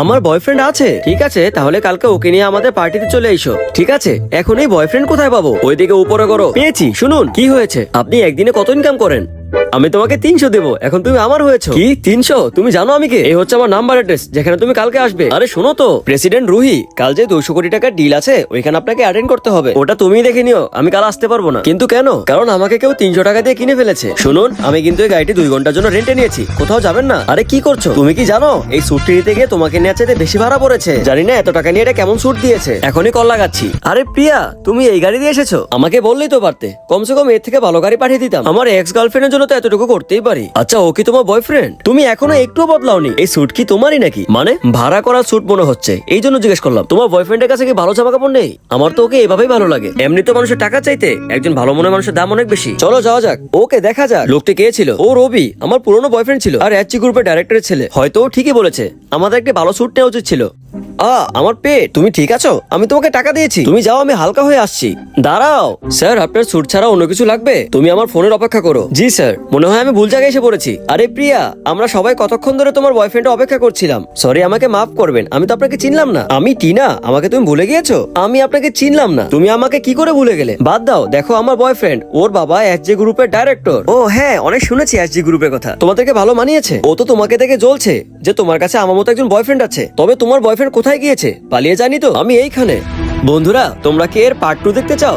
আমার বয়ফ্রেন্ড আছে। ঠিক আছে, তাহলে কালকে ওকে নিয়ে আমাদের পার্টিতে চলে এসো। ঠিক আছে, এখন এই বয়ফ্রেন্ড কোথায় পাবো? ওইদিকে উপরে করো। পেয়েছি, শুনুন, কি হয়েছে? আপনি একদিনে কত ইনকাম করেন? আমি তোমাকে তিনশো দেবো। এখন তুমি আমার হয়েছো। কি? তিনশো? তুমি জানো আমি কে? এই হচ্ছে আমার নাম্বার অ্যাড্রেস যেখানে তুমি কালকে আসবে। আরে শোনো তো প্রেসিডেন্ট রুহি কাল যে দুশো কোটি টাকার ডিল আছে ওইখানে আপনাকে অ্যাটেন্ড করতে হবে। ওটা তুমিই দেখে নিও আমি কাল আসতে পারব না। কিন্তু কেন? কারণ আমাকে কেউ তিনশো টাকা দিয়ে কিনে ফেলেছে। শুনুন আমি কিন্তু এই গাড়িটি দুই ঘণ্টার জন্য রেন্টে নিয়েছি। কোথাও যাবেন না? আরে কি করছ? তুমি কি জানো এই স্যুটটি নিতে গিয়ে তোমাকে নেওয়ার চাইতে বেশি ভাড়া পড়েছে? জানি না এত টাকা নিয়ে এটা কেমন স্যুট দিয়েছে। এখনই কল লাগাচ্ছি। আরে প্রিয়া তুমি এই গাড়ি দিয়ে এসেছ? আমাকে বললেই তো পারতে। কমসে কম এর থেকে ভালো গাড়ি পাঠিয়ে দিতাম। আমার এক্স গার্লফ্রেন্ডের জন্য তো এতটুকু করতেই পারি। আচ্ছা ও কি তোমার বয়ফ্রেন্ড তুমি এখনও একটুও বদলাওনি। এই স্যুট কি তোমারই নাকি? মানে ভাড়া করা স্যুট মনে হচ্ছে। এই জন্য জিজ্ঞেস করলাম, তোমার বয়ফ্রেন্ডের কাছে কি ভালো জামা কাপড় নেই? আমার তো ওকে এভাবেই ভালো লাগে। এমনি তো মানুষের টাকা চাইতে একজন ভালো মনের মানুষের দাম অনেক বেশি। চলো যাওয়া যাক। ওকে দেখা যাক। লোকটি কে ছিল? ও রবি, আমার পুরনো বয়ফ্রেন্ড ছিল। আর এচি গ্রুপের ডাইরেক্টরের ছেলে। হয়তো ও ঠিকই বলেছে। আমাদের একটা ভালো স্যুট নেওয়া উচিত ছিল। আ, আমার পেট, তুমি ঠিক আছো? আমি তোমাকে টাকা দিয়েছি। তুমি যাও, আমি হালকা হয়ে আসছি। দাঁড়াও। স্যার, আপনার স্যুট ছাড়া অন্য কিছু লাগবে? তুমি আমার ফোনের অপেক্ষা করো। জি, স্যার। মনে হয় আমি ভুল জায়গায় এসে পড়েছি। আরে, প্রিয়া, আমরা সবাই কতক্ষণ ধরে তোমার বয়ফ্রেন্ড অপেক্ষা করছিলাম? সরি, আমাকে মাফ করবেন। আমি তো আপনাকে চিনলাম না। আমি টিনা। আমাকে তুমি ভুলে গিয়েছো? আমি আপনাকে চিনলাম না। তুমি আমাকে কি করে ভুলে গেলে? বাদ দাও। দেখো, আমার বয়ফ্রেন্ড। ওর বাবা এসজে গ্রুপের ডাইরেক্টর। ও হ্যাঁ অনেক শুনেছি এসজি গ্রুপের কথা। তোমাদেরকে ভালো মানিয়েছে? ও তো তোমাকে দেখে জ্বলছে। যে তোমার কাছে আমার মতো একজন বয়ফ্রেন্ড আছে। তবে তোমার বয়ফ্রেন্ড কোথায় গিয়েছে? পালিয়ে যায়নি তো? আমি এইখানে। বন্ধুরা, তোমরা কি এর পার্ট টু দেখতে চাও?